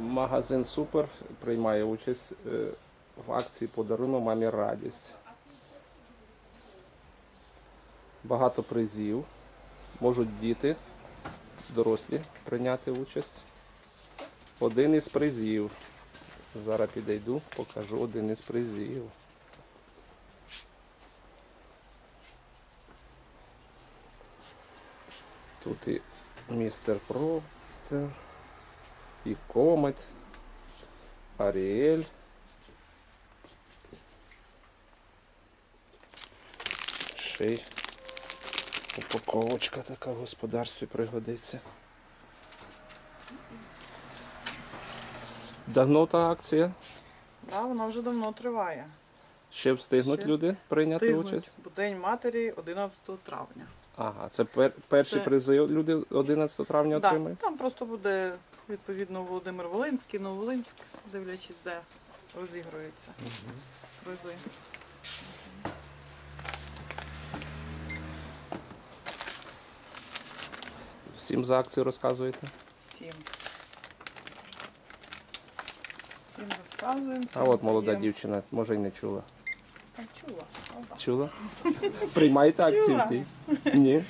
Магазин Супер приймає участь е, в акції Подаруємо мамі радість. Багато призів. Можуть діти, дорослі прийняти участь. Один із призів. Зараз підійду, покажу один із призів. Тут і містер Проптер, і Комет, Аріель. Ще й упаковочка така в господарстві пригодиться. Давно та акція? Да, вона вже давно триває. Ще встигнуть Ще люди прийняти Встигнуть. участь? День матері 11 травня. Ага, це пер- перші Це- призи люди 11 травня Да, отримають? там просто буде відповідно Володимир Волинський, Новолинськ, дивлячись, де розігруються призи. Всім за акцію розказуєте? Всім. Всім розказуємо. А всім от молода даємо. дівчина, може й не чула. Так, чула. Чула? Приймаєте акцію Чула. в тій? Ні.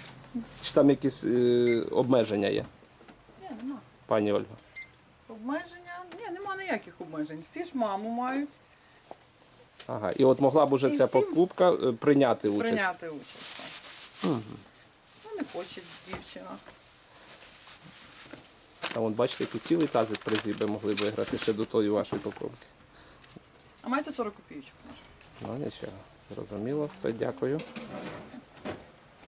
Чи там якісь е, обмеження є. Пані Ольга? Обмеження? Ні, нема ніяких обмежень. Всі ж маму мають Ага. І от могла б уже І ця всім покупка е, прийняти участь. прийняти участь. так. Мгм. Ну, не хоче дівчина. А от бачите, які цілий тазик призів би могли виграти ще до тої вашої покупки. А маєте 40 копійочок, може? Ну нічого, зрозуміло, все, дякую.